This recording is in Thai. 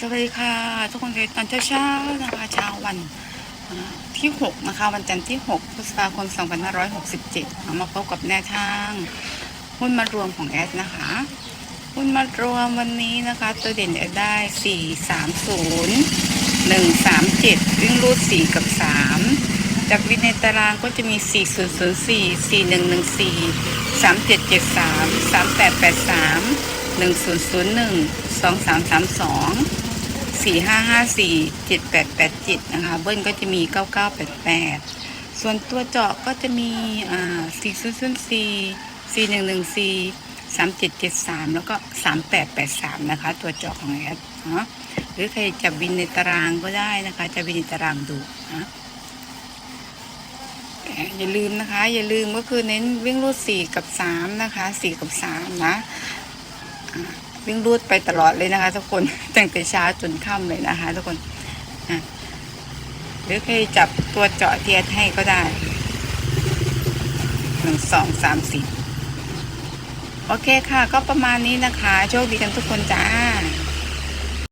สวัสดีค่ะ ทุกคนตอนเช้าๆนะคะเช้าวันที่ 6 นะคะ วันจันทร์ที่ 6 พฤษภาคม 2567เอามาพบกับแนวทางหุ้นมารวมของแอดนะคะหุ้นมารวมวันนี้นะคะ ตัวเด่นแอดได้ 430 137 วิ่งรูด 4 กับ 3 จากวินในตารางก็จะมี 4004 4114 3773 3883 1001 2332 สี่ห้าห้าสี่เจ็ดแปดแปดเจ็ดนะคะ เบิ้ลก็จะมีเก้าเก้าแปดแปดส่วนตัวเจาะก็จะมีอ่สี่ศูนย์ศูนย์สี่สี่หนึ่งหนึ่งสี่สามเจ็ดเจ็ดสามแล้วก็สามแปดแปดสามนะคะ ตัวเจาะของแอดเนาะหรือใครจะบินในตารางก็ได้นะคะ จะบินในตารางดูนะอย่าลืมนะคะ อย่าลืมก็คือเน้นวิ่งรูดสี่กับสามนะคะสี่กับสามนะ วิ่งรูดไปตลอดเลยนะคะ ทุกคนตั้งแต่เช้าจนค่ำเลยนะคะ ทุกคนหรือใครจับตัวเจาะเทียดให้ก็ได้หนึ่งสองสามสี่โอเคค่ะ ก็ประมาณนี้นะคะ โชคดีกันทุกคนจ้า